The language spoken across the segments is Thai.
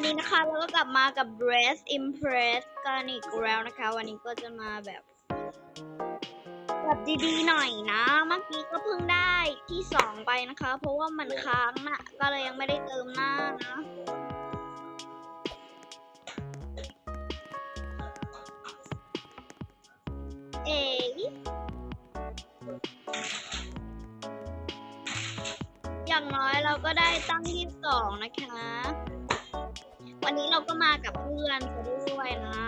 วันนี้นะคะเราก็กลับมากับ Dress Impress กันอีกแล้วนะคะ วันนี้ก็จะมาแบบแบบดีๆหน่อยนะ เมื่อกี้ก็เพิ่งได้ที่สองไปนะคะ เพราะว่ามันค้างนะก็เลยยังไม่ได้เติมหน้านะเอ๋อย่างน้อยเราก็ได้ตั้งที่สองนะคะ วันนี้เราก็มากับเพื่อนซะด้วยนะ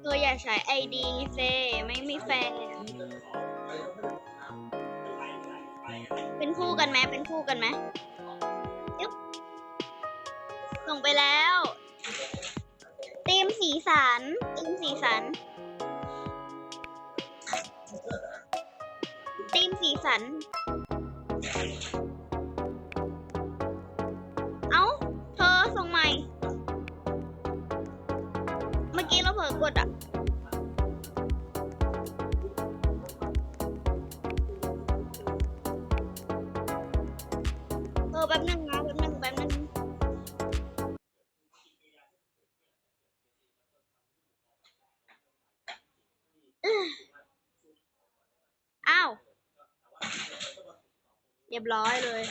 เธออย่าใช้ไอดีเซไม่มีแฟน เป็นคู่กันไหมเป็นคู่กันไหมยึบส่งไปแล้วตีมสีสันตีมสีสัน งสีสัน เอา้า เธอส่งใหม่ เมื่อกี้เราเผลอกดอะ เรียบร้อยเลย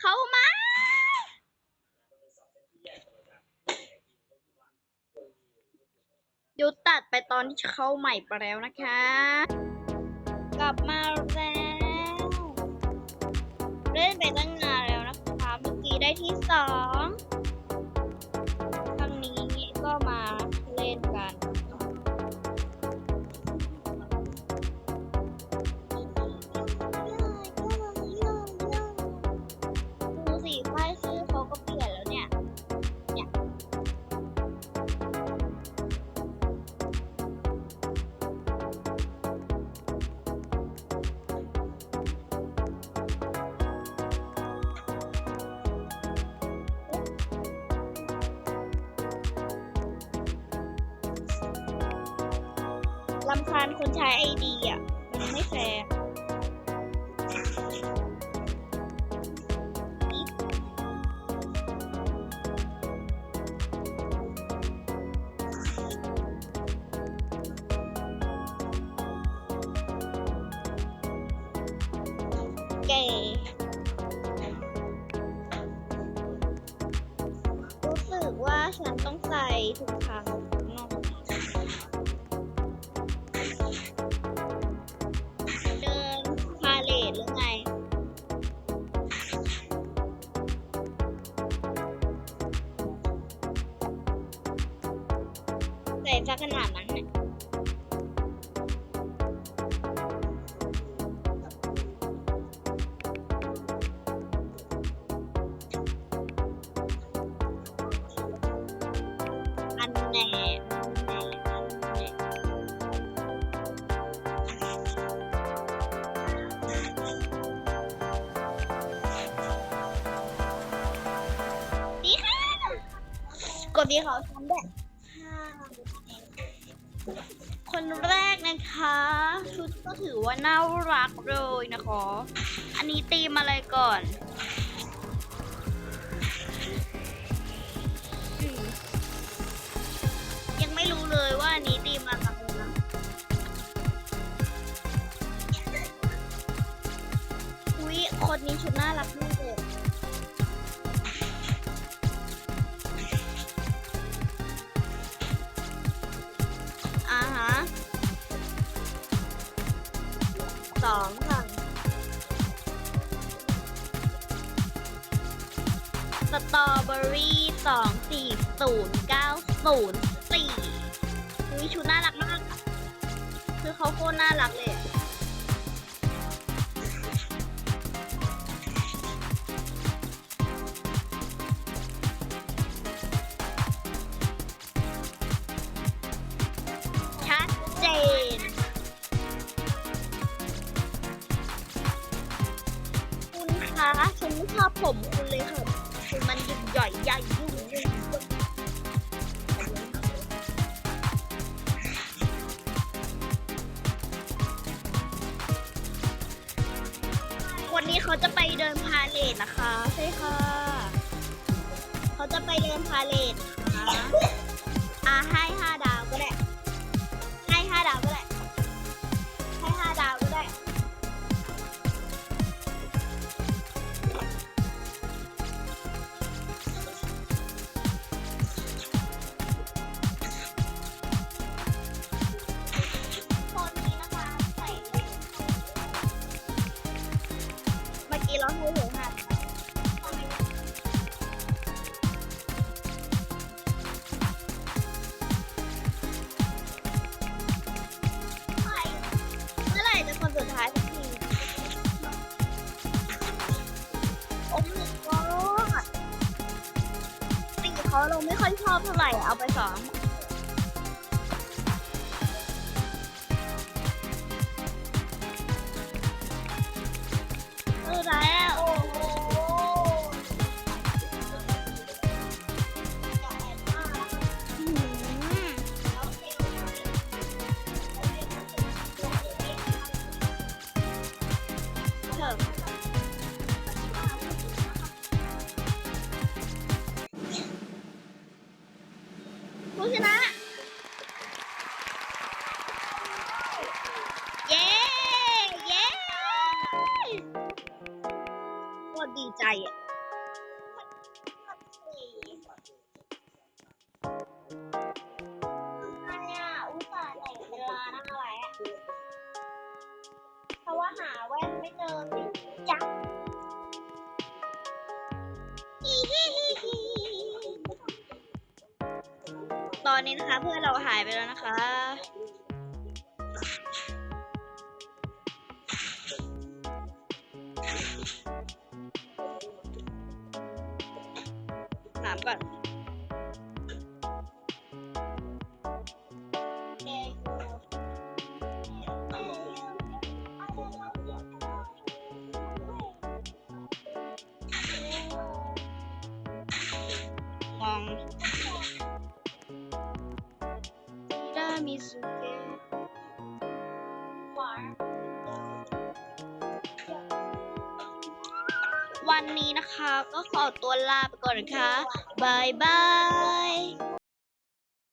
เข้ามา เดี๋ยวตัดไปตอนที่เข้าใหม่ไปแล้วนะคะ กลับมาแล้ว เล่นไปตั้งนานแล้วนะคะ เมื่อกี้ได้ที่สอง ลำคาญคนใช้ไอดีอะ มันไม่แฟร์เก๋รู้สึกว่าฉันต้องใส่ถุงเท้า ใส่ซะขนาดนั้นเนี่ยอันแน่อันแน่อันแน่ดีค่ะกดดีเขาทำด้ แรกนะคะ ชุดก็ถือว่าน่ารักเลยนะคะ อันนี้ตีมอะไรก่อนอยังไม่รู้เลยว่าอันนี้ตีมอะไรอุ้ยคนนี้ชุดน่ารักมากเลย สตรอเบอรี่สองสี่ศูนย์เก้าศูนย์สี่อุ้ยชุดน่ารักมาก คือเขาโคตรน่ารักเลยอะชัดเจนคุณคะฉันไม่ชอบผมคุณเลยค่ะ คือมันยิ่งใหญ่ใหญ่ยิ่งยิ่งวันนี้เขาจะไปเดินพาเลทนะคะ ใช่ค่ะ เขาจะไปเดินพาเลทนะคะอ่าให้ห้าดาว เมื่อกี้เราให้หลือห้าเมื่อไหร่จะคนสุดท้ายสักทีโอ้ my god สีเขาเราไม่ค่อยชอบเท่าไหร่เอาไปสอง ใจอะเนี่ยอุตส่าห์แต่งเป็นร้านอะไรอะเพราะว่าหาแว่นไม่เจอสิจ๊ะตอนนี้นะคะเพื่อนเราหายไปแล้วนะคะามก่อนมองดามิสุเกะวันนี้นะคะ ก็ขอตัวลาไปก่อนนะคะ บายบาย